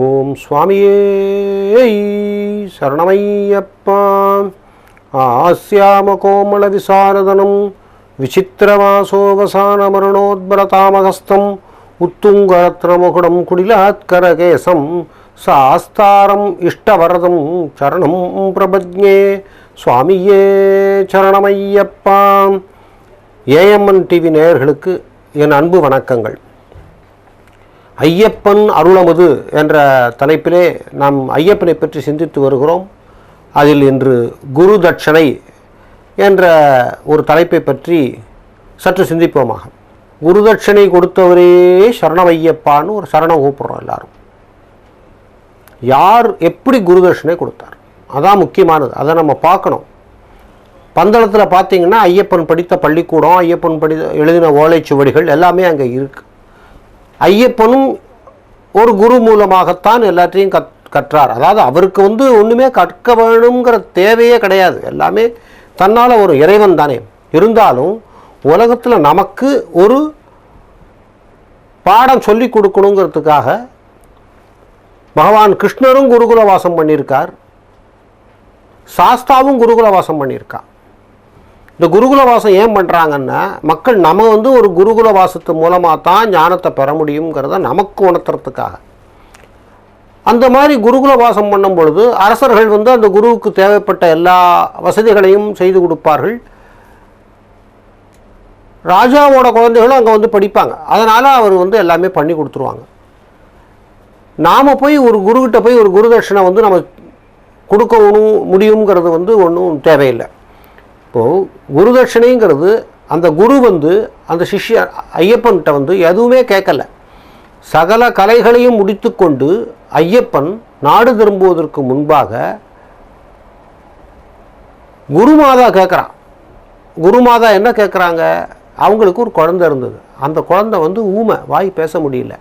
ஓம் சுவாமியே சரணமையப்பா. ஆஸ்யாம கோமள விசாரதனம் விசித்திரவாசோவசானமரணோத்பரதாமகஸ்தம் உத்துங்கரத்னமுகுடம் குடிலாத்கரகேசம் சாஸ்தாரம் இஷ்டவரதம் சரணம் பிரபஜ்ஞே சுவாமியே சரணமையப்பா. ஏஎம்என் டிவி நேயர்களுக்கு என் அன்பு வணக்கங்கள். ஐயப்பன் அருளமுது என்ற தலைப்பிலே நாம் ஐயப்பனை பற்றி சிந்தித்து வருகிறோம். அதில் இன்று குரு தட்சணை என்ற ஒரு தலைப்பை பற்றி சற்று சிந்திப்போமாக. குரு தட்சணை கொடுத்தவரே சரணம் ஐயப்பான்னு ஒரு சரணம் கூப்பிட்றோம் எல்லாரும். யார் எப்படி குரு தட்சணை கொடுத்தார்? அதான் முக்கியமானது. அதை நம்ம பார்க்கணும். பந்தளத்தில் பார்த்தீங்கன்னா ஐயப்பன் படித்த பள்ளிக்கூடம் ஐயப்பன் படி எழுதின ஓலைச்சுவடிகள் எல்லாமே அங்கே இருக்குது ஐயப்பனும் ஒரு குரு மூலமாகத்தான் எல்லாத்தையும் கத் கற்றார். அதாவது அவருக்கு வந்து ஒன்றுமே கற்க வேணுங்கிற தேவையே கிடையாது. எல்லாமே தன்னால் ஒரு இறைவன் தானே. இருந்தாலும் உலகத்தில் நமக்கு ஒரு பாடம் சொல்லி கொடுக்கணுங்கிறதுக்காக பகவான் கிருஷ்ணரும் குருகுல வாசம் பண்ணியிருக்கார். சாஸ்தாவும் குருகுல வாசம் பண்ணியிருக்கார் இந்த குருகுல வாசம் ஏன் பண்ணுறாங்கன்னா மக்கள் நம்ம வந்து ஒரு குருகுல வாசத்து மூலமாக தான் ஞானத்தை பெற முடியுங்கிறத நமக்கு உணர்த்துறதுக்காக. அந்த மாதிரி குருகுல வாசம் பண்ணும் பொழுது அரசர்கள் வந்து அந்த குருவுக்கு தேவைப்பட்ட எல்லா வசதிகளையும் செய்து கொடுப்பார்கள். ராஜாவோட குழந்தைகளும் அங்கே வந்து படிப்பாங்க. அதனால் அவர் வந்து எல்லாமே பண்ணி கொடுத்துருவாங்க. நாம் போய் ஒரு குருக்கிட்ட போய் ஒரு குருதட்சணை வந்து நம்ம கொடுக்கணும் முடியுங்கிறது வந்து ஒன்றும் தேவையில்லை. இப்போது குருதட்சணைங்கிறது அந்த குரு வந்து அந்த சிஷ்ய ஐயப்பன்கிட்ட வந்து எதுவுமே கேட்கல. சகல கலைகளையும் முடித்துக்கொண்டு ஐயப்பன் நாடு திரும்புவதற்கு முன்பாக குருமாதா கேட்குறான். குருமாதா என்ன கேட்குறாங்க? அவங்களுக்கு ஒரு குழந்தை இருந்தது. அந்த குழந்தை வந்து ஊமை வாய் பேச முடியல.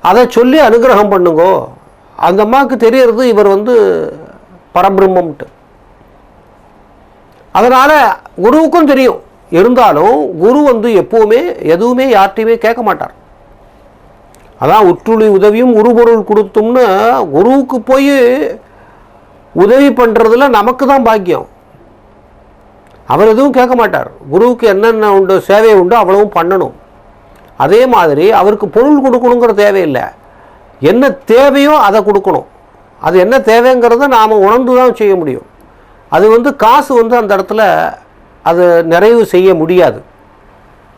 அதை சொல்லி அனுகிரகம் பண்ணுங்கோ. அந்த அம்மாவுக்கு தெரியறது இவர் வந்து பரபிரம்மம்ட்டு. அதனால் குருவுக்கும் தெரியும். இருந்தாலும் குரு வந்து எப்போவுமே எதுவுமே யார்கிட்டையுமே கேட்க மாட்டார். அதான் உற்றுளி உதவியும் உருபொருள் கொடுத்தோம்னு குருவுக்கு போய் உதவி பண்ணுறதுல நமக்கு தான் பாக்கியம். அவர் எதுவும் கேட்க மாட்டார். குருவுக்கு என்னென்ன உண்டு சேவை உண்டோ அவ்வளவும் பண்ணணும். அதே மாதிரி அவருக்கு பொருள் கொடுக்கணுங்கிற தேவையில்லை. என்ன தேவையோ அதை கொடுக்கணும். அது என்ன தேவைங்கிறத நாம் உணர்ந்து தான் செய்ய முடியும். அது வந்து காசு வந்து அந்த இடத்துல அது நிறைவு செய்ய முடியாது.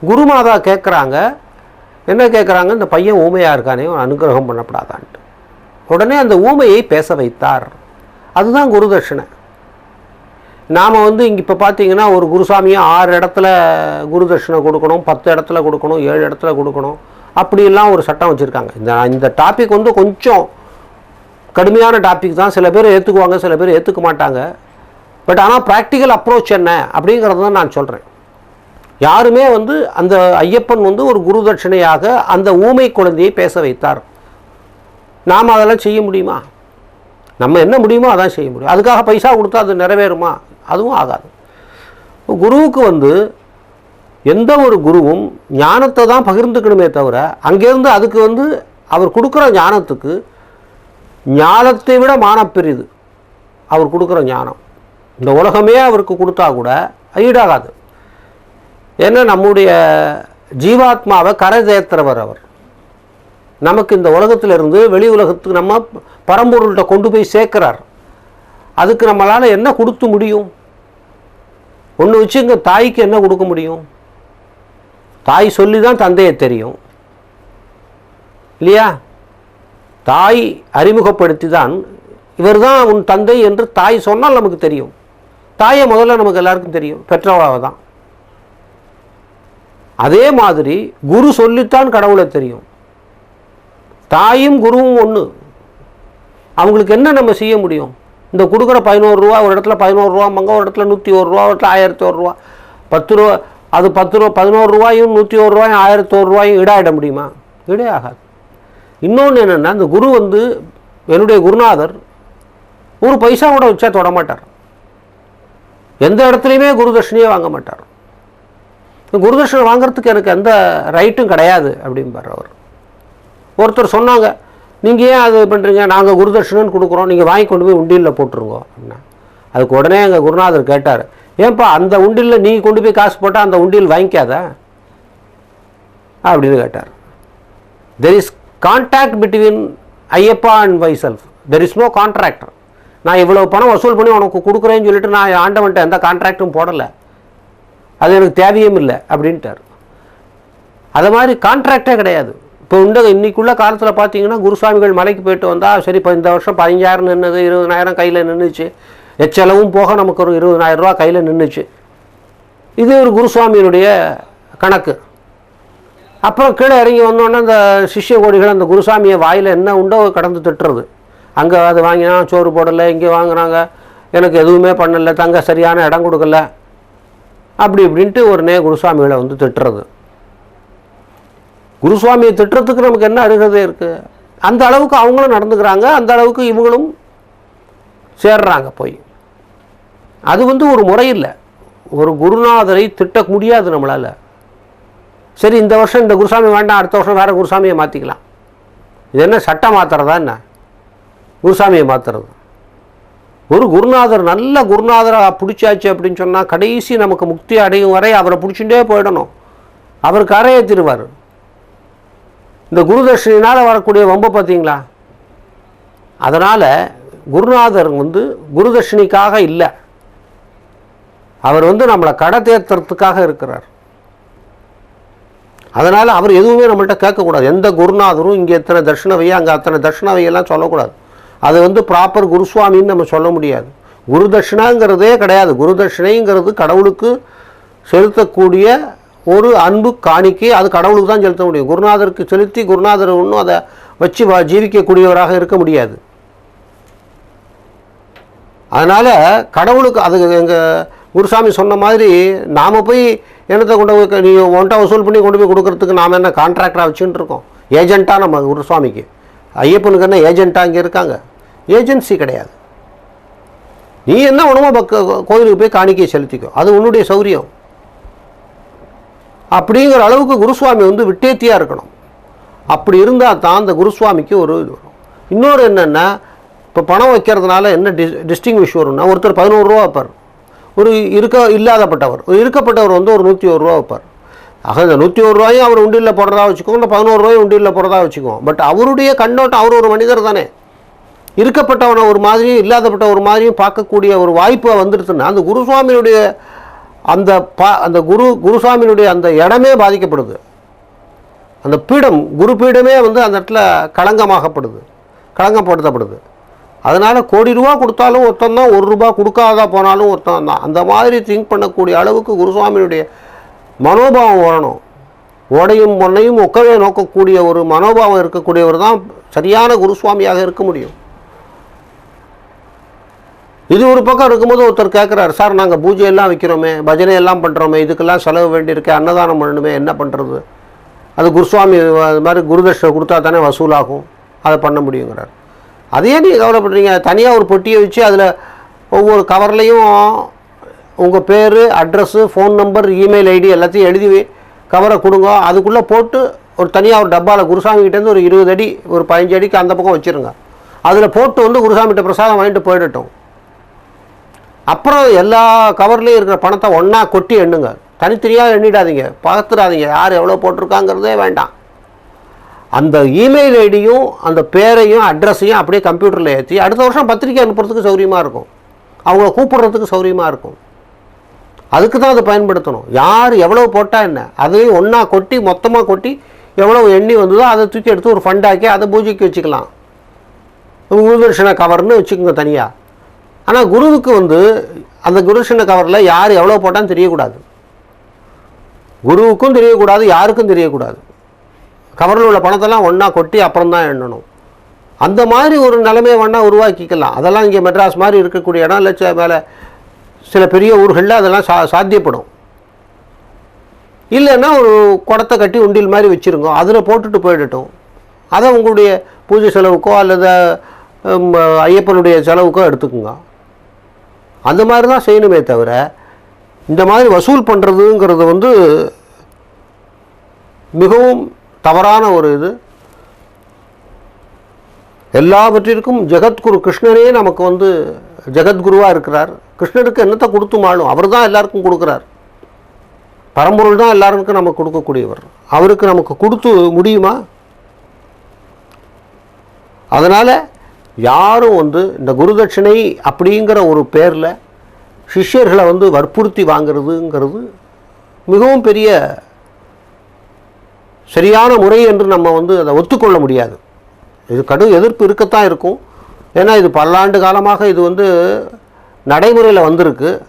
குருமாதா கேட்குறாங்க. என்ன கேட்குறாங்க? இந்த பையன் ஊமையாக இருக்கானே அவன் அனுகிரகம் பண்ணப்படாதான்ட்டு. உடனே அந்த ஊமையை பேச வைத்தார். அதுதான் குரு தட்சிணை. நாம் வந்து இங்கே இப்போ பார்த்தீங்கன்னா ஒரு குருசாமியை ஆறு இடத்துல குரு தட்சிணை கொடுக்கணும் பத்து இடத்துல கொடுக்கணும் ஏழு இடத்துல கொடுக்கணும் அப்படியெல்லாம் ஒரு சட்டம் வச்சுருக்காங்க. இந்த இந்த டாபிக் வந்து கொஞ்சம் கடுமையான டாபிக் தான். சில பேர் ஏற்றுக்குவாங்க சில பேர் ஏற்றுக்க மாட்டாங்க. பட் ஆனால் ப்ராக்டிக்கல் அப்ரோச் என்ன? அப்படிங்கிறது தான் நான் சொல்கிறேன் யாருமே வந்து அந்த ஐயப்பன் வந்து ஒரு குரு தட்சிணையாக அந்த ஊமை குழந்தையை பேச வைத்தார். நாம் அதெல்லாம் செய்ய முடியுமா? நம்ம என்ன முடியுமோ அதான் செய்ய முடியும். அதுக்காக பைசா கொடுத்தா அது நிறைவேறுமா? அதுவும் ஆகாது. குருவுக்கு வந்து எந்த ஒரு குருவும் ஞானத்தை தான் பகிர்ந்துக்கணுமே தவிர அங்கேருந்து அதுக்கு வந்து அவர் கொடுக்குற ஞானத்துக்கு ஞானத்தை விட மானப்பெரிது. அவர் கொடுக்குற ஞானம். இந்த உலகமே அவருக்கு கொடுத்தா கூட ஈடாகாது. ஏன்னா நம்முடைய ஜீவாத்மாவை கரை தேத்துறவர் அவர். நமக்கு இந்த உலகத்திலிருந்து வெளி உலகத்துக்கு நம்ம பரம்பொருள்கிட்ட கொண்டு போய் சேர்க்கிறார். அதுக்கு நம்மளால் என்ன கொடுத்து முடியும்? ஒன்று வச்சு இங்கே தாய்க்கு என்ன கொடுக்க முடியும்? தாய் சொல்லி தான் தந்தையை தெரியும். இல்லையா? தாய் அறிமுகப்படுத்தி தான் இவர் தான் உன் தந்தை என்று தாய் சொன்னால் நமக்கு தெரியும். தாயை முதல்ல நமக்கு எல்லாருக்கும் தெரியும் பெற்றவாக தான். அதே மாதிரி குரு சொல்லித்தான் கடவுளை தெரியும். தாயும் குருவும் ஒன்று அவங்களுக்கு என்ன நம்ம செய்ய முடியும்? இந்த கொடுக்குற பதினோரு ரூபா ஒரு இடத்துல பதினோரு ரூபாம்பாங்க ஒரு இடத்துல நூற்றி ஒரு ரூபா ஒரு இடத்துல ஆயிரத்தி ஒரு ரூபா. பத்து ரூபா அது பத்து ரூபா பதினோரு ரூபாயும் நூற்றி ஒரு ரூபாயும் ஆயிரத்தி ஒரு ரூபாயும் இடாயிட முடியுமா? இடே ஆகாது. இன்னொன்று என்னென்னா இந்த குரு வந்து என்னுடைய குருநாதர் ஒரு பைசா கூட வச்சா தொட மாட்டார். எந்த இடத்துலையுமே குருதட்சணையே வாங்க மாட்டார். குருதட்சணை வாங்குறதுக்கு எனக்கு எந்த ரைட்டும் கிடையாது அப்படிம்பார் அவர். ஒருத்தர் சொன்னாங்க நீங்கள் ஏன் அது பண்ணுறீங்க நாங்கள் குருதட்சணைன்னு கொடுக்குறோம். நீங்கள் வாங்கி கொண்டு போய் உண்டியலில் போட்டுருங்க. அப்படின்னா அதுக்கு உடனே எங்கள் குருநாதர் கேட்டார் ஏன்பா அந்த உண்டியலில் நீ கொண்டு போய் காசு போட்டால் அந்த உண்டியல் வாங்கிக்காத? அப்படின்னு கேட்டார். There is contact between Ayyappa and myself there is no contractor நான் இவ்வளோ பணம் வசூல் பண்ணி உனக்கு கொடுக்குறேன்னு சொல்லிட்டு நான் ஆண்டவன்ட்ட எந்த கான்ட்ராக்டும் போடலை. அது எனக்கு தேவையும் இல்லை அப்படின்ட்டார். அது மாதிரி கான்ட்ராக்டே கிடையாது. இப்போ உண்டக இன்றைக்குள்ள காலத்தில் பார்த்தீங்கன்னா குருசாமிகள் மலைக்கு போயிட்டு வந்தால் சரி இப்போ இந்த வருஷம் பதினஞ்சாயிரம் நின்றுது இருபதனாயிரம் கையில் நின்றுச்சு எச்செலவும் போக நமக்கு ஒரு இருபதனாயிரம் ரூபா கையில் நின்றுச்சு இது ஒரு குருசுவாமியினுடைய கணக்கு. அப்புறம் கீழே இறங்கி வந்தோடனே அந்த சிஷ்ய கோடிகள் அந்த குருசாமியை வாயில் என்ன உண்டோ கடந்து திட்டுறது. அங்கே அது வாங்கினா சோறு போடலை இங்கே வாங்குறாங்க. எனக்கு எதுவுமே பண்ணலை தங்க சரியான இடம் கொடுக்கல. அப்படி இப்படின்ட்டு ஒரு நே குருசாமிகளை வந்து திட்டுறது. குருசுவாமியை திட்டுறதுக்கு நமக்கு என்ன அருகதே இருக்குது அந்த அளவுக்கு அவங்களும் நடந்துக்கிறாங்க அந்த அளவுக்கு இவங்களும் சேர்றாங்க போய். அது வந்து ஒரு முறை இல்லை. ஒரு குருநாதரை திட்ட முடியாது நம்மளால். சரி இந்த வருஷம் இந்த குருசாமி வேண்டாம் அடுத்த வருஷம் வேறு குருசாமியை மாற்றிக்கலாம் இது என்ன சட்டம் மாற்றுறதா என்ன? குருசாமியை மாற்றுறது ஒரு குருநாதர் நல்ல குருநாதராக பிடிச்சாச்சு அப்படின்னு சொன்னால் கடைசி நமக்கு முக்தி அடையும் வரை அவரை பிடிச்சுட்டே போயிடணும். அவர் கரையேற்றிடுவார் இந்த குருதர்ஷினால் வரக்கூடிய வம்பை பார்த்தீங்களா? அதனால் குருநாதர் வந்து குருதர்ஷினிக்காக இல்லை. அவர் வந்து நம்மளை கடை தேர்த்துறதுக்காக இருக்கிறார். அதனால் அவர் எதுவுமே நம்மள்கிட்ட கேட்கக்கூடாது. எந்த குருநாதரும் இங்கே எத்தனை தட்சிணவையா அங்கே அத்தனை தட்சிணவையெல்லாம் சொல்லக்கூடாது. அது வந்து ப்ராப்பர் குருசுவாமின்னு நம்ம சொல்ல முடியாது. குரு தட்சிணாங்கிறதே கிடையாது. குரு தட்சிணைங்கிறது கடவுளுக்கு செலுத்தக்கூடிய ஒரு அன்பு காணிக்கை அது கடவுளுக்கு தான் செலுத்த முடியும். குருநாதருக்கு செலுத்தி குருநாதர் ஒன்றும் அதை வச்சு வா- ஜீவிக்கக்கூடியவராக இருக்க முடியாது. அதனால் கடவுளுக்கு அது எங்கள் குருசாமி சொன்ன மாதிரி நாம் போய் என்னத்தை கொண்டு போய் நீ ஒன்ட்டா வசூல் பண்ணி கொண்டு போய் கொடுக்குறதுக்கு நாம் என்ன கான்ட்ராக்டராக வச்சுட்டு இருக்கோம்? ஏஜென்ட்டாக நம்ம குருசுவாமிக்கு ஐயப்பனுக்கு என்ன ஏஜென்ட்டாக இங்கே இருக்காங்க? ஏஜென்சி கிடையாது. நீ என்ன உணவோ பக்க கோயிலுக்கு போய் காணிக்கை செலுத்திக்கோ? அது உன்னுடைய சௌரியம். அப்படிங்கிற அளவுக்கு குருசுவாமி வந்து விட்டேத்தியாக இருக்கணும். அப்படி இருந்தால் தான் அந்த குருசுவாமிக்கு ஒரு இது வரும். இன்னொரு என்னென்னா இப்போ பணம் வைக்கிறதுனால என்ன டிஸ் டிஸ்டிங்விஷ் வரும்னா ஒருத்தர் பதினோரு ரூபா வைப்பார். ஒரு இருக்க இல்லாதப்பட்டவர். ஒரு இருக்கப்பட்டவர் வந்து ஒரு நூற்றி ஒரு ரூபா வைப்பார். ஆக இந்த நூற்றி ஒரு ரூபாயும் அவர் உண்டியில் போடுறதா வச்சுக்கோங்க இந்த பதினோரு ரூபாயும் உண்டியில் போடுறதா வச்சுக்கோங்க பட் அவருடைய கண்ணோட்டம் அவர் ஒரு மனிதர் தானே. இருக்கப்பட்டவனை ஒரு மாதிரியும் இல்லாதப்பட்ட ஒரு மாதிரியும் பார்க்கக்கூடிய ஒரு வாய்ப்பு வந்துடுச்சுன்னா அந்த குருசுவாமியினுடைய அந்த பா அந்த குரு குருசாமியினுடைய அந்த இடமே பாதிக்கப்படுது. அந்த பீடம் குரு பீடமே வந்து அந்த இடத்துல களங்கமாகப்படுது களங்கப்படுத்தப்படுது. அதனால் கோடி ரூபா கொடுத்தாலும் ஒருத்தன் தான் ஒரு ரூபா கொடுக்காதா போனாலும் ஒருத்தன் தான். அந்த மாதிரி திங்க் பண்ணக்கூடிய அளவுக்கு குருசுவாமியுடைய மனோபாவம் வரணும். ஓடையும் பொன்னையும் ஒக்கவே நோக்கக்கூடிய ஒரு மனோபாவம் இருக்கக்கூடியவர் தான் சரியான குருசுவாமியாக இருக்க முடியும். இது ஒரு பக்கம் இருக்கும்போது ஒருத்தர் கேட்குறாரு சார் நாங்கள் பூஜை எல்லாம் வைக்கிறோமே பஜனை எல்லாம் பண்ணுறோமே இதுக்கெல்லாம் செலவு வேண்டியிருக்கு அன்னதானம் பண்ணணுமே என்ன பண்ணுறது அது குருசுவாமி அது மாதிரி குருதட்சணை கொடுத்தா தானே வசூலாகும் அதை பண்ண முடியுங்கிறார். அதையே நீங்கள் கவலைப்படுறீங்க? தனியாக ஒரு பொட்டியை வச்சு அதில் ஒவ்வொரு கவர்லேயும் உங்கள் பேர் address phone number email ID எல்லாத்தையும் எழுதி கவரை கொடுங்க அதுக்குள்ளே போட்டு ஒரு தனியாக ஒரு டப்பாவில் குருசாமிகிட்டேருந்து ஒரு இருபது அடி ஒரு பதினஞ்சு அடிக்கு அந்த பக்கம் வச்சுருங்க. அதில் போட்டு வந்து குருசாமிகிட்ட பிரசாதம் வாங்கிட்டு போயிடட்டும். அப்புறம் எல்லா கவர்லேயும் இருக்கிற பணத்தை ஒன்றா கொட்டி எண்ணுங்க. தனித்தனியாக எண்ணிடாதீங்க. பார்த்துடாதீங்க. யார் எவ்வளோ போட்டிருக்காங்கிறதே வேண்டாம். அந்த இமெயில் ஐடியும் அந்த பேரையும் அட்ரஸையும் அப்படியே கம்ப்யூட்டரில் ஏற்றி அடுத்த வருஷம் பத்திரிக்கை அனுப்புறதுக்கு சௌரியமாக இருக்கும். அவங்கள கூப்பிடுறதுக்கு சௌகரியமாக இருக்கும். அதுக்கு தான் அதை பயன்படுத்தணும். யார் எவ்வளோ போட்டால் என்ன? அதையும் ஒன்றா கொட்டி மொத்தமாக கொட்டி எவ்வளோ எண்ணி வந்ததோ அதை தூக்கி எடுத்து ஒரு ஃபண்டாக்கி அதை பூஜைக்கு வச்சுக்கலாம். குருதர்ஷன கவர்னு வச்சுக்கோங்க தனியாக ஆனால் குருவுக்கு வந்து அந்த குருஷன கவரில் யார் எவ்வளோ போட்டான்னு தெரியக்கூடாது. குருவுக்கும் தெரியக்கூடாது யாருக்கும் தெரியக்கூடாது. கவரில் உள்ள பணத்தெல்லாம் ஒன்றா கொட்டி அப்புறம் தான் எண்ணணும். அந்த மாதிரி ஒரு நிலைமையை வேணால் உருவாக்கிக்கலாம். அதெல்லாம் இங்கே மெட்ராஸ் மாதிரி இருக்கக்கூடிய இடம் இல்லை மேலே சில பெரிய ஊர்களில் அதெல்லாம் சா சாத்தியப்படும். இல்லைன்னா ஒரு குடத்தை கட்டி உண்டியல் மாதிரி வச்சுருங்க. அதில் போட்டுட்டு போயிடட்டும். அதை உங்களுடைய பூஜை செலவுக்கோ அல்லது ஐயப்பனுடைய செலவுக்கோ எடுத்துக்குங்க. அந்த மாதிரி தான் செய்யணுமே தவிர இந்த மாதிரி வசூல் பண்ணுறதுங்கிறது வந்து மிகவும் தவறான ஒரு இது. எல்லாவற்றிற்கும் ஜெகத்குரு கிருஷ்ணனே நமக்கு வந்து ஜெகத்குருவாக இருக்கிறார். கிருஷ்ணருக்கு என்னத்தை கொடுத்து ஆளும் அவர் தான் எல்லாருக்கும் கொடுக்குறார். பரம்பொருள் தான் எல்லாருக்கும் நமக்கு கொடுக்கக்கூடியவர். அவருக்கு நமக்கு கொடுத்து முடியுமா? அதனால் யாரும் வந்து இந்த குருதட்சிணை அப்படிங்கிற ஒரு பேரில் சிஷ்யர்களை வந்து வற்புறுத்தி வாங்குறதுங்கிறது மிகவும் பெரிய சரியான முறை என்று நம்ம வந்து அதை ஒத்துக்கொள்ள முடியாது. இது கடும் எதிர்ப்பு இருக்கத்தான் இருக்கும். ஏன்னா இது பல்லாண்டு காலமாக இது வந்து நடைமுறையில் வந்திருக்கு.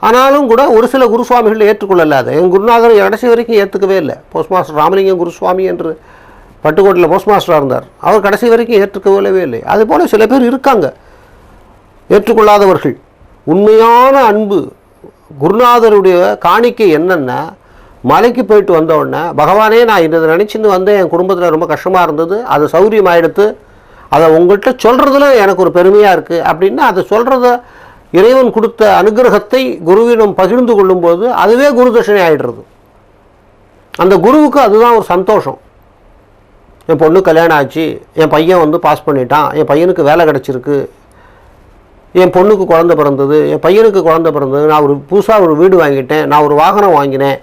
ஆனாலும் கூட ஒரு சில குருசுவாமிகள் ஏற்றுக்கொள்ளலை அதை. என் குருநாதர் கடைசி வரைக்கும் ஏற்றுக்கவே இல்லை. போஸ்ட் மாஸ்டர் ராமலிங்கம் குருசுவாமி என்று பட்டுக்கோட்டையில் போஸ்ட் மாஸ்டராக இருந்தார். அவர் கடைசி வரைக்கும் ஏற்றுக்கொள்ளவே இல்லை. அதுபோல் சில பேர் இருக்காங்க. ஏற்றுக்கொள்ளாதவர்கள். உண்மையான அன்பு. குருநாதருடைய காணிக்கை என்னென்னா மலைக்கு போயிட்டு வந்த பகவானே நான் இதை நினச்சின்னு வந்தேன். என் குடும்பத்தில் ரொம்ப கஷ்டமாக இருந்தது. அது சௌரியமாயிடுத்து அதை உங்கள்கிட்ட சொல்கிறதுல எனக்கு ஒரு பெருமையாக இருக்குது அப்படின்னா அதை சொல்கிறத இறைவன் கொடுத்த அனுகிரகத்தை குருவிடம் பகிர்ந்து கொள்ளும்போது அதுவே குரு தட்சணை ஆயிடுறது. அந்த குருவுக்கு அதுதான் ஒரு சந்தோஷம். என் பொண்ணு கல்யாணம் ஆச்சு என் பையன் வந்து பாஸ் பண்ணிட்டான் என் பையனுக்கு வேலை கிடச்சிருக்கு. என் பொண்ணுக்கு குழந்த பிறந்தது என் பையனுக்கு குழந்த பிறந்தது நான் ஒரு புதுசாக ஒரு வீடு வாங்கிட்டேன் நான் ஒரு வாகனம் வாங்கினேன்.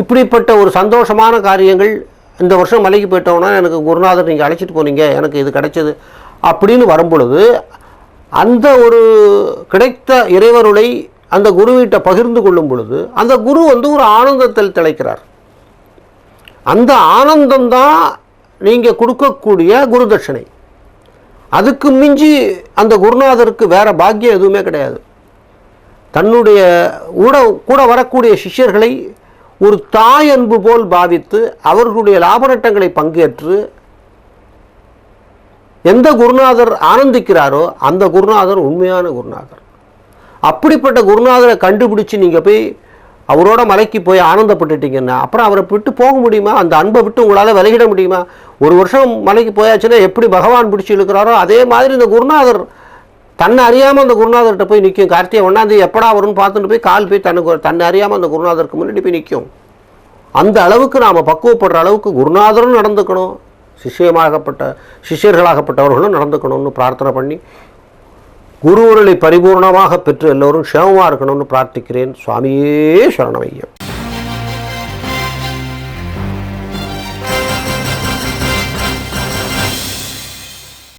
இப்படிப்பட்ட ஒரு சந்தோஷமான காரியங்கள் இந்த வருஷம் மலைக்கு போயிட்டோன்னா எனக்கு குருநாதர் நீங்கள் அழைச்சிட்டு போனீங்க எனக்கு இது கிடைச்சது அப்படின்னு வரும்பொழுது அந்த ஒரு கிடைத்த இறைவருளை அந்த குருவிட்ட பகிர்ந்து கொள்ளும் பொழுது அந்த குரு வந்து ஒரு ஆனந்தத்தில் திளைக்கிறார். அந்த ஆனந்தம் தான் நீங்கள் கொடுக்கக்கூடிய குருதட்சணை. அதுக்கு மிஞ்சி அந்த குருநாதருக்கு வேற பாக்கியம் எதுவுமே கிடையாது. தன்னுடைய கூட கூட வரக்கூடிய சிஷ்யர்களை ஒரு தாய் அன்பு போல் பாவித்து அவர்களுடைய லாபநட்டங்களை பங்கேற்று எந்த குருநாதர் ஆனந்திக்கிறாரோ அந்த குருநாதர் உண்மையான குருநாதர். அப்படிப்பட்ட குருநாதரை கண்டுபிடிச்சு நீங்கள் போய் அவரோட மலைக்கு போய் ஆனந்தப்பட்டுட்டீங்கன்னா அப்புறம் அவரை விட்டு போக முடியுமா? அந்த அன்பை விட்டு உங்களால் விலகிட முடியுமா? ஒரு வருஷம் மலைக்கு போயாச்சுன்னா எப்படி பகவான் பிடிச்சி இழுக்கிறாரோ அதே மாதிரி இந்த குருநாதர் தன்னை அறியாமல் அந்த குருநாதர்கிட்ட போய் நிற்கும் கார்த்திகை ஒன்றாந்தேதி எப்படா வரும்னு பார்த்துட்டு போய் கால் போய் தனக்கு தன்னை அறியாமல் அந்த குருநாதருக்கு முன்னாடி போய் நிற்கும் அந்த அளவுக்கு நாம் பக்குவப்படுற அளவுக்கு குருநாதரும் நடந்துக்கணும். சிஷ்யமாகப்பட்ட சிஷ்யர்களாகப்பட்டவர்களும் நடந்துக்கணும்னு பிரார்த்தனை பண்ணி குருவுருளை பரிபூர்ணமாக பெற்று எல்லோரும் சேமமாக இருக்கணும்னு பிரார்த்திக்கிறேன். சுவாமியே சரணமையம்